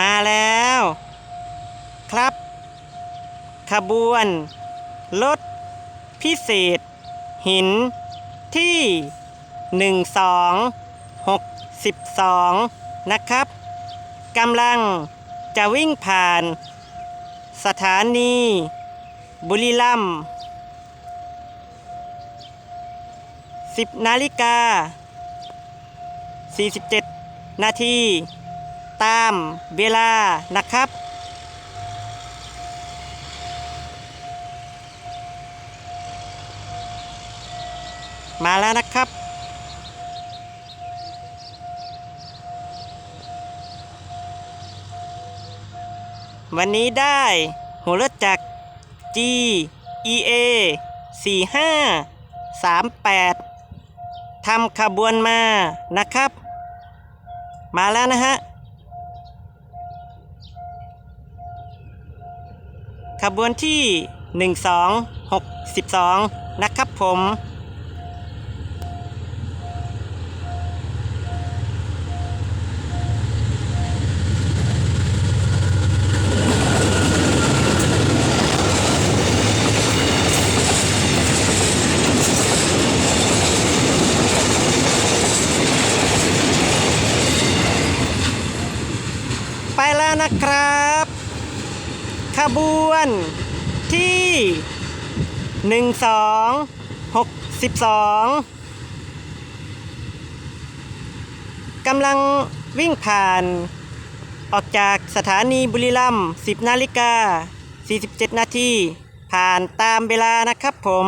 มาแล้ว ครับ ขบวน รถ พิเศษ หิน ที่ 1262 นะครับกำลังจะวิ่งผ่าน สถานี บุรีรัมย์10นาฬิกา47 นาที ตามเวลานะครับ มาแล้วนะครับวันนี้ได้หัวรถจักร G E A 45 38ทำขบวนมานะครับ มาแล้วนะฮะ ขบวนที่ 1262 นะครับผมไปแล้วนะครับ ขบวนที่ 1262กำลังวิ่งผ่าน ออกจากสถานีบุรีรัมย์10นาฬิกา47 นาทีผ่านตามเวลานะครับผม